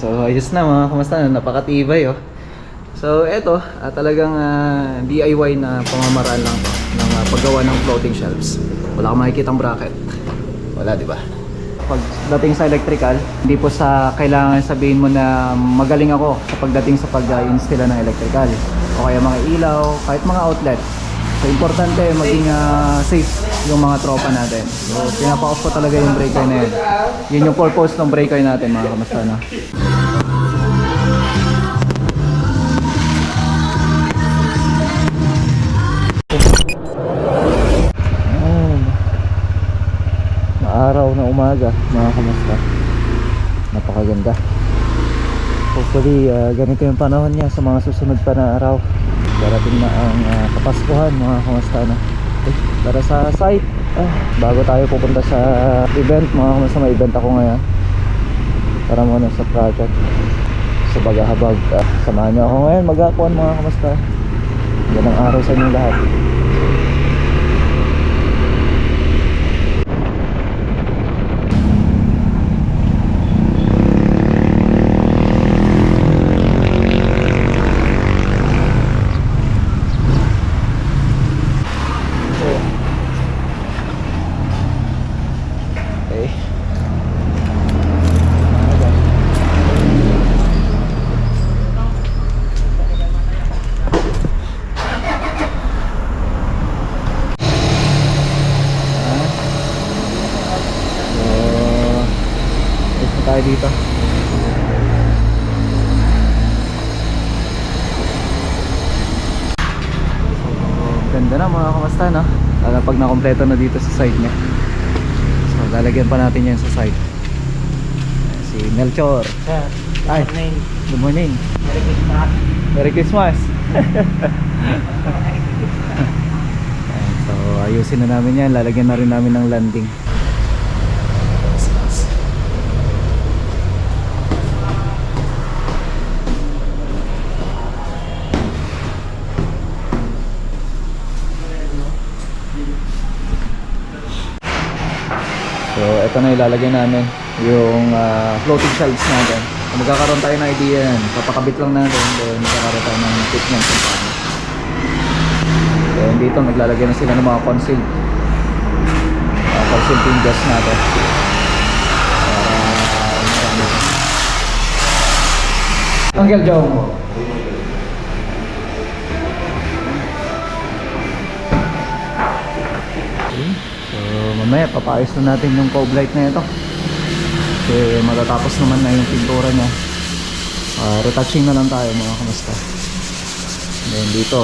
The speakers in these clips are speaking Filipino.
So ayos na mga kamusta, napakatibay oh. So eto, ah, talagang ah, DIY na pamamaraan lang to ng ah, paggawa ng floating shelves. Wala kang makikitang bracket. Wala, di ba? Pagdating sa electrical, hindi po sa kailangan sabihin mo na magaling ako sa pagdating sa pag-install ng electrical. O kaya mga ilaw, kahit mga outlet. So importante maging ah, safe yung mga tropa natin. So pinapa-off ko talaga yung breaker na yun. Yun yung purpose ng breaker natin mga kamusta na. Ayan. Maaraw na umaga mga kamusta. Napakaganda. Hopefully uh, ganito yung panahon niya sa mga susunod pa na araw. Darating na ang uh, Kapaskuhan mga kamusta na. Tara sa site. Ah, bago tayo pupunta sa event mga kamusta may event ako ngayon. Para muna sa project. Sa Bagahabag. Ah, samahan niyo ako ngayon mag-akuan mga kamusta. Ganang araw sa inyo lahat. Okay. So, ito tayo dito. So, ganda na mga kamasta no? Lalo pag nakompleto na dito sa side niya. So, lalagyan pa natin yan sa side. Si Melchor. Sir, Ay. morning. Good morning. Merry Christmas. Merry Christmas. So, ayusin na namin yan. Lalagyan na rin namin ng landing. So, ito na ilalagay namin yung ah, floating shelves natin. So, magkakaroon tayo ng idea yan. Papakabit lang natin. Then, magkakaroon tayo ng tip niyan kung paano. Then, dito naglalagay na sila ng mga concealed. Uh, concealed hinges natin. Para, Uncle Joe. Okay. Mamaya papaayos na natin yung cove light na ito. Kasi matatapos naman na yung pintura niya. Ah, retouching na lang tayo mga kamusta. Then dito,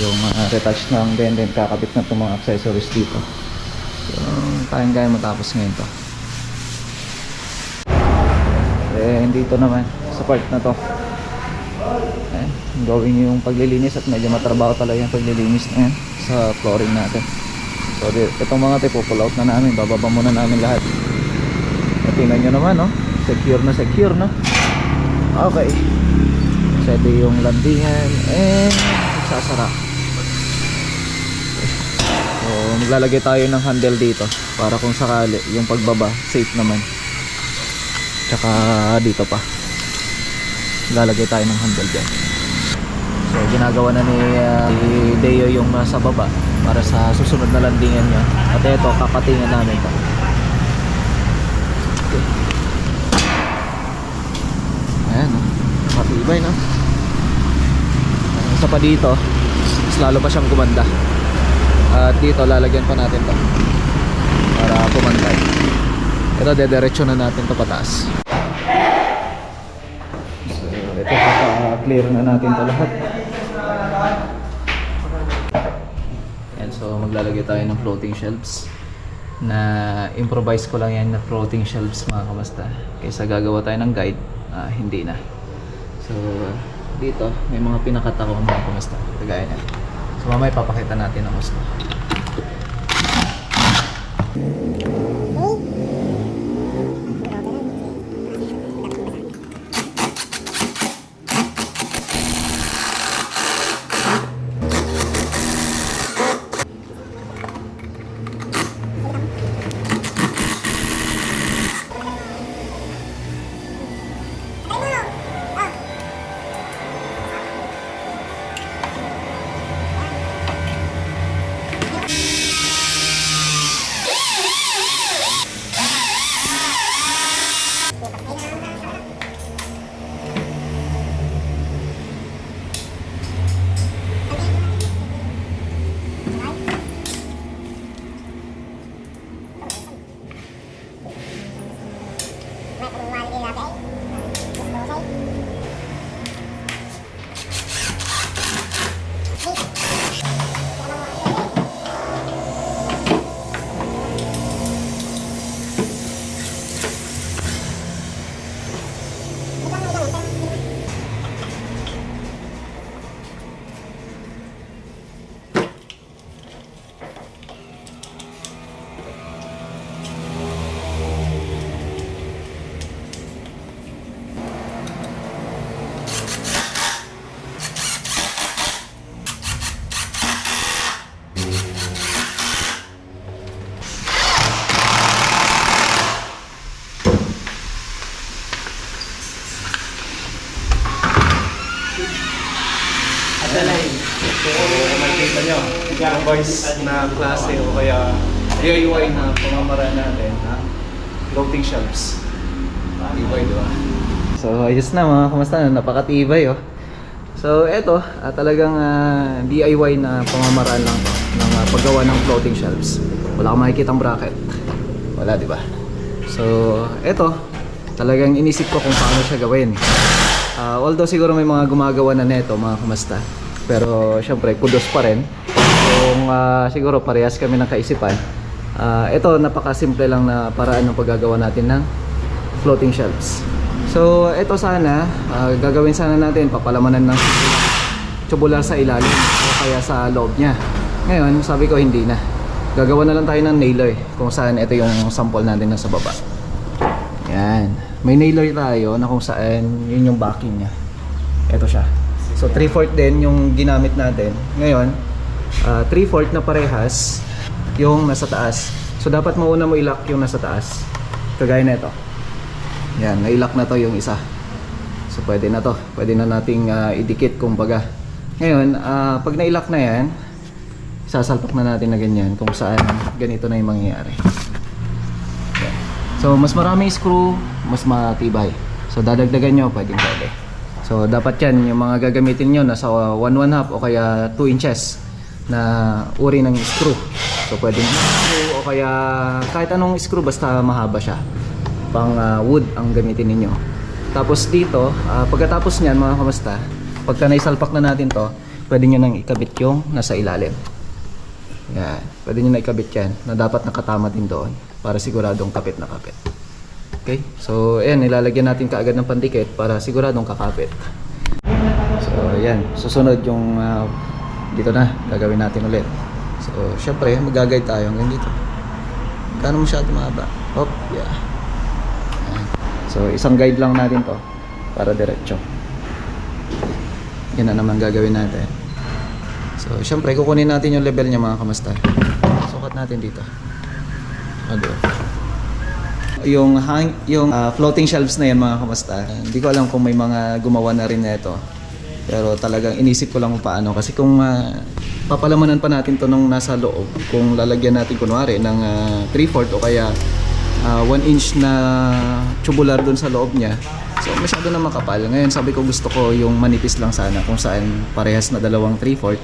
yung uh, retouch ng then kakabit na itong mga accessories dito. So, kayang kaya matapos ngayon to. Then dito naman, sa part na to. Eh, gawin yung paglilinis at medyo matrabaho talaga yung paglilinis na yan sa flooring natin. So, itong mga tipo pull out na namin, bababa muna namin lahat. At tingnan nyo naman, no? Secure na secure, no? Okay. Set yung landingan and magsasara. So, maglalagay tayo ng handle dito para kung sakali yung pagbaba, safe naman. Tsaka dito pa. Lalagay tayo ng handle dyan. So, ginagawa na ni, uh, Deo yung nasa baba para sa susunod na landingan niya. At ito, kakatingan namin to. Okay. Ayan, no? Matibay, no? Isa pa dito, mas lalo pa siyang kumanda. At dito, lalagyan pa natin to para pumantay. Ito, dediretso na natin to pataas. So, ito, kaka-clear na natin to lahat. Yan, so maglalagay tayo ng floating shelves. Na improvise ko lang yan na floating shelves mga kamasta kaysa gagawa tayo ng guide ah, hindi na. So dito may mga pinakata ko mga kamasta kagaya na so mamaya papakita natin ang gusto klase o kaya DIY na pamamaraan natin, ha? Floating shelves. Tibay, di ba? So, ayos na mga kamusta na, napakatibay oh. So, eto, ah, talagang ah, DIY na pamamaraan lang to ng ah, paggawa ng floating shelves. Wala kang makikitang bracket. Wala, di ba? So, eto, talagang inisip ko kung paano siya gawin. Ah, although siguro may mga gumagawa na neto, mga kumasta. Pero syempre, kudos pa rin. Ah, siguro parehas kami ng kaisipan. Ah, ito, napakasimple lang na paraan ng paggagawa natin ng floating shelves. So, ito sana, ah, gagawin sana natin, papalamanan ng tubular sa ilalim o kaya sa loob niya. Ngayon, sabi ko hindi na. Gagawa na lang tayo ng nailer kung saan ito yung sample natin nasa baba. Yan. May nailer tayo na kung saan yun yung backing niya. Ito siya. So 3/4 din yung ginamit natin. Ngayon, ah, 3/4 na parehas yung nasa taas. So dapat mauna mo ilock yung nasa taas. Kagaya nito. Yan, nailock na to yung isa. So pwede na to. Pwede na nating ah, idikit kumbaga. Ngayon, ah, pag nailock na yan, sasalpak na natin na ganyan kung saan ganito na yung mangyayari. Yan. So mas maraming screw, mas matibay. So dadagdagan nyo, pwedeng pwede. So dapat yan, yung mga gagamitin nyo nasa 1 1 half o kaya 2 inches na uri ng screw. So pwedeng screw o kaya kahit anong screw basta mahaba siya. Pang ah, wood ang gamitin ninyo. Tapos dito, ah, pagkatapos niyan mga kamasta, pagka naisalpak na natin to, pwede nyo nang ikabit yung nasa ilalim. Yan. Pwede nyo na ikabit yan na dapat nakatama din doon para siguradong kapit na kapit. Okay? So, ayan, nilalagyan natin kaagad ng pandikit para siguradong kakapit. So, ayan. Susunod yung ah, dito na. Gagawin natin ulit. So, syempre, mag-guide tayo hanggang dito. Kano masyado mahaba? Hop, yeah. So, isang guide lang natin to para diretso. Yan na naman gagawin natin. So, syempre, kukunin natin yung level niya mga kamastar. Sukat natin dito. Ano? Yung hang, yung ah, floating shelves na yan mga kamastar. Hindi ko alam kung may mga gumawa na rin nito. Pero talagang inisip ko lang kung paano. Kasi kung ah, papalamanan pa natin to nung nasa loob, kung lalagyan natin kunwari ng 3/4 o kaya 1 inch na tubular doon sa loob niya. So masyado na makapal. Ngayon sabi ko gusto ko yung manipis lang sana kung saan parehas na dalawang 3/4.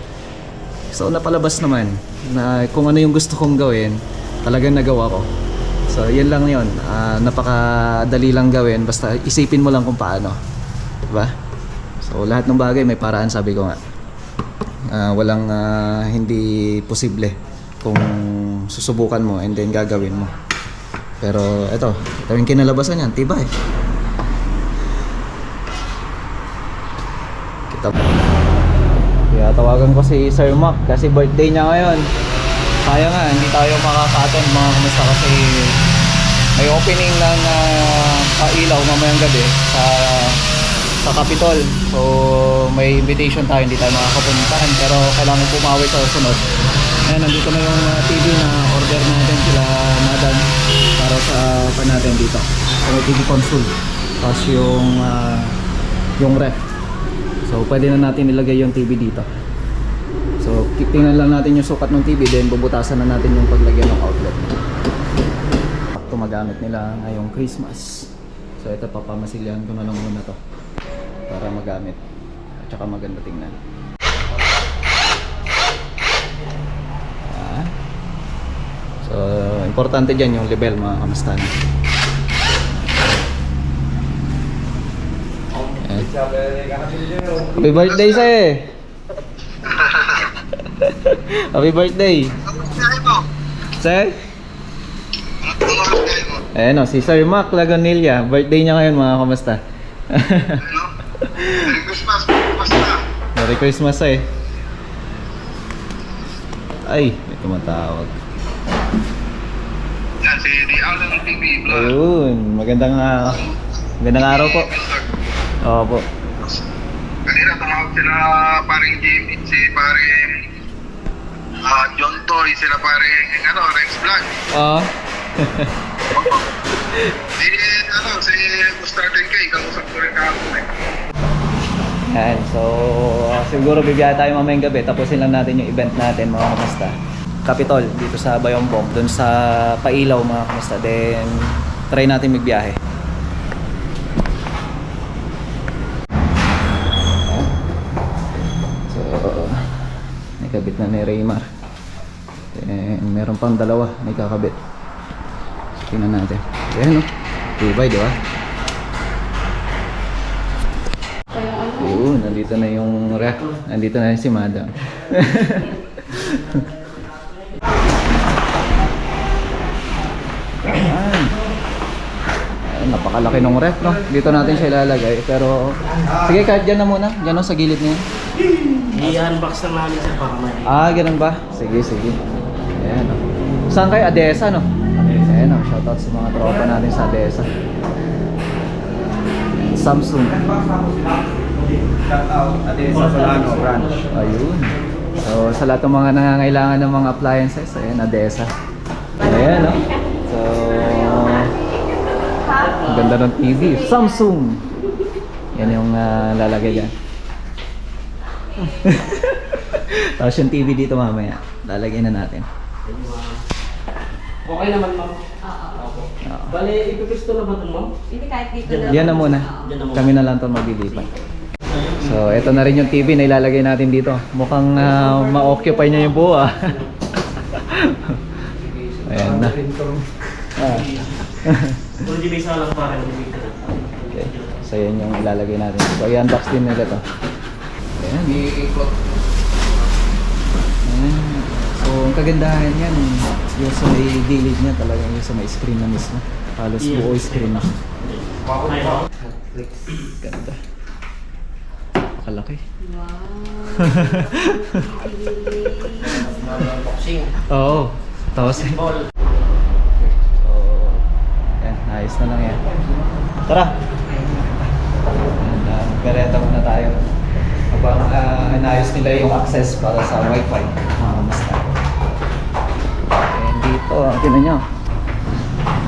So napalabas naman na kung ano yung gusto kong gawin, talagang nagawa ko. So yun lang yun. Ah, napakadali lang gawin basta isipin mo lang kung paano. Diba? So lahat ng bagay may paraan sabi ko nga. Ah, walang ah, hindi posible kung susubukan mo and then gagawin mo. Pero eto, ito yung kinalabasan yan, tibay. Kita Kaya tawagan ko si Sir Mac kasi birthday niya ngayon. Sayang nga, hindi tayo makaka-attend mga kumusta kasi may opening ng uh, ilaw mamayang gabi sa sa Capitol. So may invitation tayo, hindi tayo makakapuntahan pero kailangan pumawi sa sunod. Ayan, nandito na yung uh, TV na order natin sila madam para sa pa natin dito. So may TV console. Tapos yung uh, yung ref. So pwede na natin ilagay yung TV dito. So tingnan lang natin yung sukat ng TV then bubutasan na natin yung paglagyan ng outlet. Ito magamit nila ngayong Christmas. So ito papamasilyan ko na lang muna to para magamit at saka maganda tingnan. So importante dyan yung level mga kamastan. Happy birthday sa eh. Happy birthday. Sir? Ayan o, si Sir Mac Lagonilla. Birthday niya ngayon mga kamusta? Merry Christmas, basta. Merry Christmas eh. Ay, may tumatawag. Yan, si Di Alan TV Vlog. Ayun, magandang, ah, magandang araw po. Oo po. Kanina tumawag sila paring Jimmy, si paring ah, John Toy, sila paring ano, Rex Vlog. Oo. Si ano, si Mustard K, kausap ko rin kahapon eh. Yan, so siguro bibiyahe tayo mamayang gabi. Tapusin lang natin yung event natin mga kamusta. Capitol dito sa Bayombong, dun sa Pailaw mga kamusta. Then try natin magbiyahe. So, may kabit na ni Raymar. Then meron pang dalawa may kakabit. So, tingnan natin. Ayan o. Tibay, di ba? Nandito na yung ref. Nandito na si Madam. Ayan. Ayan, napakalaki ng ref, no? Dito natin siya ilalagay. Pero, sige, kahit dyan na muna. Dyan no, sa gilid niya. I-unbox na namin sa para may Ah, ganun ba? Sige, sige. Ayan, no. Saan kayo? Adesa, no? Ayan, no. Shoutout sa mga tropa natin sa Adesa. Samsung. Adesa Solano branch. Ayun. So, sa lahat ng mga nangangailangan ng mga appliances, ayan, Adesa. Ayan, no? So, ang ganda ng TV. Samsung! Yan yung ah, lalagay dyan. Tapos yung TV dito mamaya. Lalagay na natin. Okay naman, ma'am. Oo. Bale, ipipisto na ba ito, ma'am? Hindi kahit dito na. Yan na muna. Yan na muna. Kami na lang ito maglilipat. So, ito na rin yung TV na ilalagay natin dito. Mukhang ah, ma-occupy niya yung buo ah. Ayan na. Ah. Okay. So, yan yung ilalagay natin. So, i-unbox din nila to. Ayan. Ayan. So, ang kagandahan yan, yung sa may gilid niya talaga, yung sa may screen na mismo. Halos buo screen na. Ay, Ganda. Napakalaki. Unboxing. Oo. Tapos. So, yan, ayos na lang yan. Tara! And, uh, muna tayo. Habang uh, inayos nila yung access para sa wifi. Mga kamusta. And dito, tinan nyo.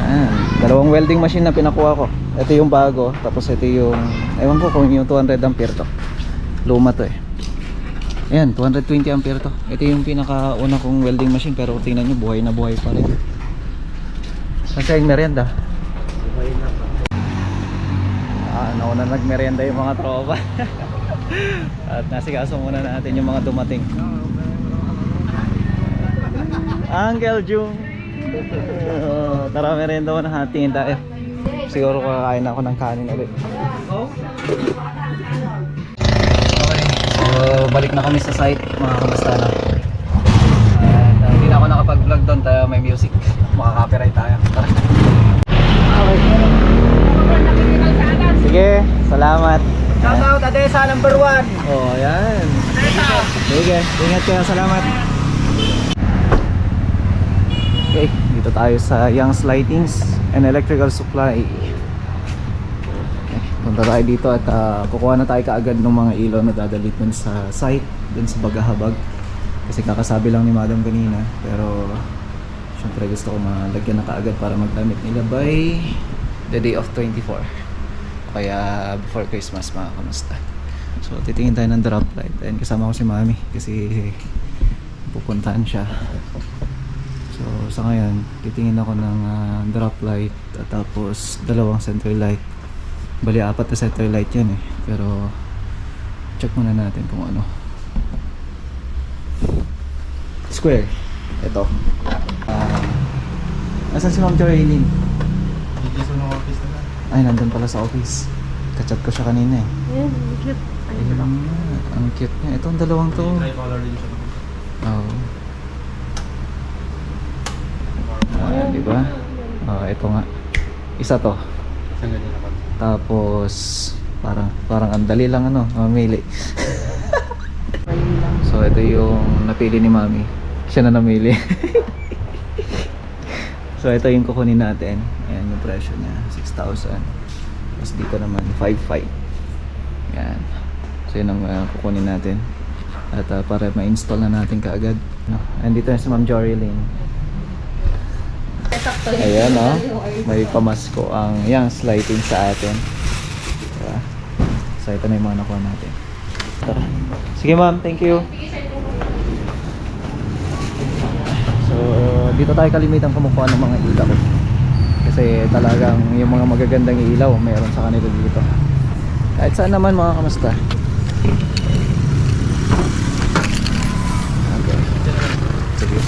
Ayan, dalawang welding machine na pinakuha ko. Ito yung bago, tapos ito yung, ewan ko kung yung 200 ampere to. Luma to eh. Ayan, 220 ampere to. Ito yung pinakauna kong welding machine pero tingnan nyo, buhay na buhay pa rin. Kasi yung merienda. Ah, nauna nagmerienda yung mga tropa. At nasikaso muna natin yung mga dumating. Uncle Jung. Oh, tara merienda mo na hatingin tayo. Siguro kakain ako ng kanin ulit. Okay. So, balik na kami sa site, mga kamusta na. And, uh, hindi na ako nakapag-vlog doon, tayo may music. Makaka-copyright tayo. Tara. Sige, salamat. Shoutout Adesa number 1. Oh, ayan. Sige, ingat kayo. Salamat. Okay, dito tayo sa Young's Lightings and Electrical Supply. Punta tayo dito at ah, kukuha na tayo kaagad ng mga ilaw na dadalit dun sa site, dun sa Bagahabag. Kasi kakasabi lang ni Madam kanina, pero syempre gusto ko malagyan na kaagad para magdamit nila by the day of 24. Kaya before Christmas mga kamusta. So titingin tayo ng drop light and kasama ko si Mami kasi pupuntahan siya. So sa ngayon, titingin ako ng ah, drop light at tapos dalawang central light. Bali apat na light yan eh. Pero check muna natin kung ano. Square. Ito. Ah, Nasaan si Ma'am Joylene? Dito sa office nila. Ay, nandun pala sa office. Kachat ko siya kanina eh. Ayan, cute. Ayun, ang cute niya. Itong dalawang to. Tricolor din siya. Oo. Ah, di ba? Ah, ito nga. Isa to. Isang ganyan naman. Tapos parang parang ang dali lang ano, mamili. so ito yung napili ni Mami. Siya na namili. so ito yung kukunin natin. Ayan yung presyo niya, 6,000. Tapos dito naman 5,500. Yan. So yun ang uh, kukunin natin. At uh, para ma-install na natin kaagad. No? And dito na si Ma'am Jorilyn. Ayan oh. May pamasko ang young lighting sa atin. Diba? So ito na yung mga nakuha natin. Tara. Sige ma'am, thank you. So, dito tayo kalimitan kumukuha ng mga ilaw. Kasi talagang yung mga magagandang ilaw meron sa kanila dito. Kahit saan naman mga kamusta. Okay. Sige.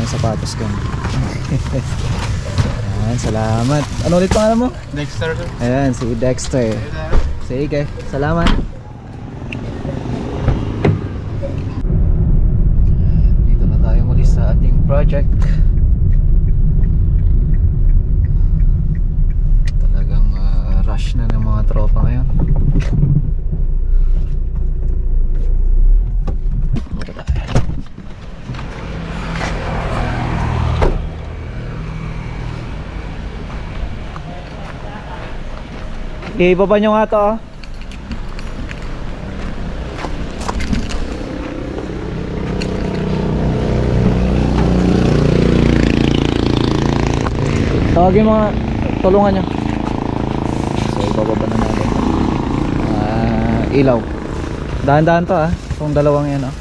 Yung sapatos ko. Ayan, salamat. Ano ulit pangalan mo? Dexter, sir. Ayan, si Dexter. Sige, salamat. Dito na tayo muli sa ating project. Talagang ah, rush na ng mga tropa ngayon. Dito tayo. Okay, ibaba nyo nga to oh. Tawagin mga tulungan nyo. So, ibababa na natin. Ah, ilaw. Dahan-dahan to ah. Itong dalawang yan oh.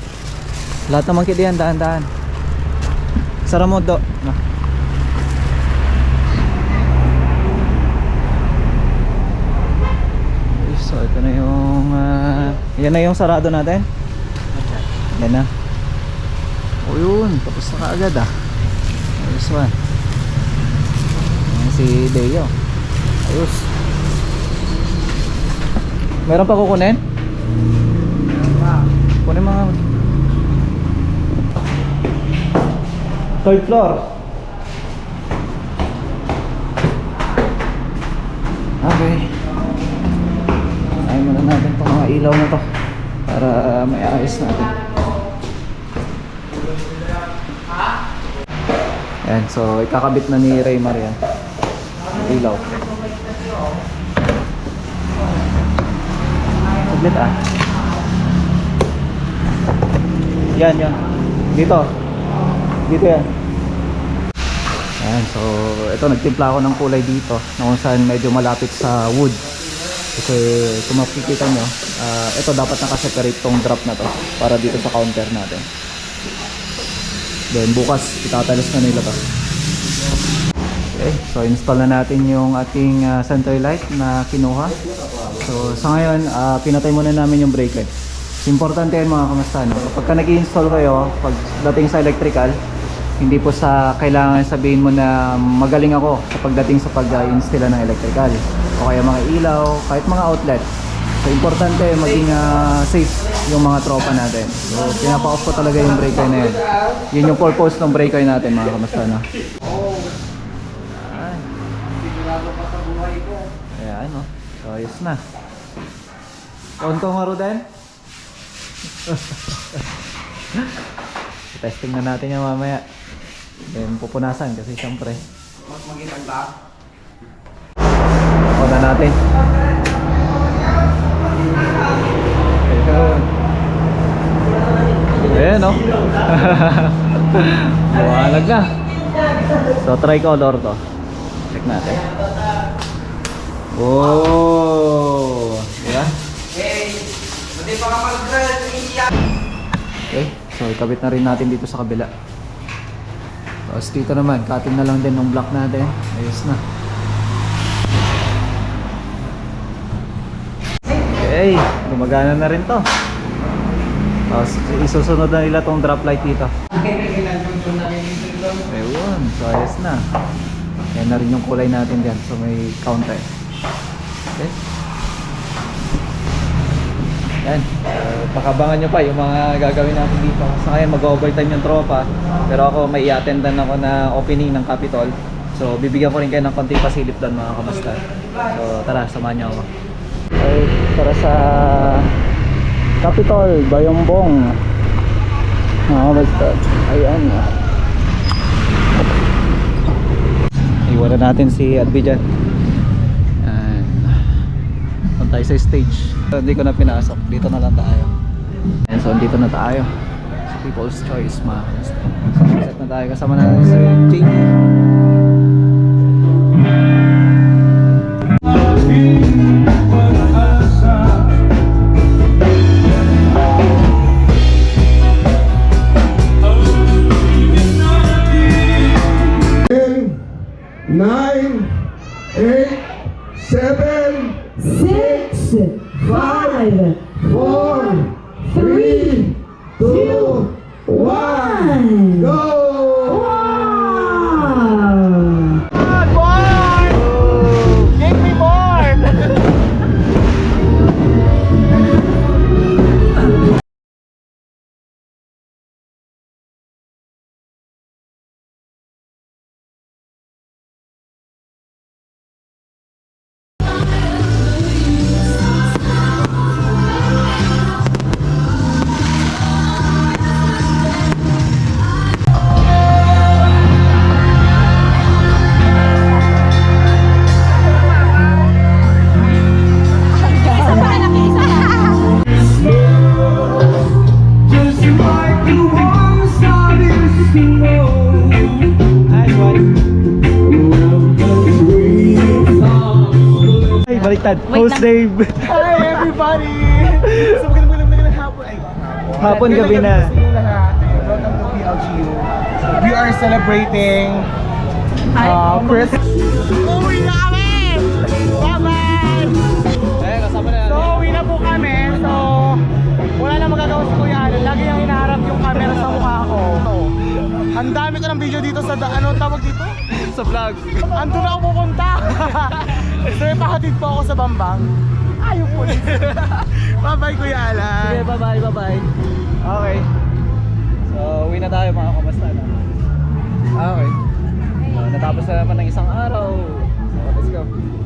Lahat naman kiti yan, dahan-dahan. Sara mo do. No. So, ito na yung ah, yan na yung sarado natin. Yan na. O yun, tapos na kaagad ah. This one. Ayan si Deo. Ayos. Meron pa kukunin? Kunin mga Third floor. Okay. Ilaw na to para may ayos natin. Ayan, so ikakabit na ni Raymar yan. Ilaw. Saglit ah. Yan, yan. Dito. Dito yan. Ayan, so ito nagtimpla ako ng kulay dito na kung saan medyo malapit sa wood. Kasi kung makikita nyo, ah, ito dapat nakaseparate tong drop na to para dito sa counter natin. Then bukas itatalas na nila to. Okay, so install na natin yung ating ah, center light na kinuha. So sa ngayon, ah, pinatay muna namin yung breaker. So, importante yan mga kamasta, no? Kapag ka nag-install kayo, pag dating sa electrical, hindi po sa kailangan sabihin mo na magaling ako sa pagdating sa pag-install ng electrical. O kaya mga ilaw, kahit mga outlet. So importante maging ah, safe yung mga tropa natin. So pinapa-off ko talaga yung breaker na yun. Yun yung purpose ng breaker natin mga kamasta, no? Ay. Ayan, no? So, ayos na. Konto nga din. Testing na natin yan mamaya. Then pupunasan kasi syempre. Mas magiging ba? Ako na natin. Ayun. Ayan no. Buwalag na. So tricolor to. Check natin. Oh, diba? Okay, so ikabit na rin natin dito sa kabila. Tapos dito naman, cutting na lang din ng block natin. Ayos na. Okay, gumagana na rin to. Tapos isusunod na nila tong drop light dito. Ayun, so ayos na. Yan na rin yung kulay natin dyan. So may counter. Okay. Yan. So, pakabangan nyo pa yung mga gagawin natin dito. Sa ngayon mag-overtime yung tropa. Pero ako may i-attendan ako na opening ng Capitol. So bibigyan ko rin kayo ng konting pasilip doon mga kamusta. So tara, samahan nyo ako. Okay, tara sa Capitol, Bayongbong. Mga kamusta. Ayan. Iwan na natin si Adbi dyan. Yan. Doon tayo sa stage. So, hindi ko na pinasok. Dito na lang tayo. And so, dito na tayo. People's Choice, mga kamusta. So, set na tayo. Kasama na si Jamie. Ay, baliktad. Host Dave. Hi everybody! So magandang magandang magandang hapon. Ay, Hapon, gabi na. Welcome to PLGU. We are celebrating uh, Christmas. Uwi na kami! Bye-bye! Eh, kasama na. So, uwi na po kami. So, wala na magagawa si Kuya Alan. Lagi niyang hinaharap yung camera sa mukha ko. So, ang dami ko ng video dito sa, ano tawag dito? Sa vlog. Andun ako pupunta. so, ipahatid po ako sa Bambang. Ayaw po. Bye-bye, Kuya Alan. Sige, bye-bye, bye-bye. Okay. So, uwi na tayo mga kamusta na. Okay. So, natapos na naman ng isang araw. So, let's go.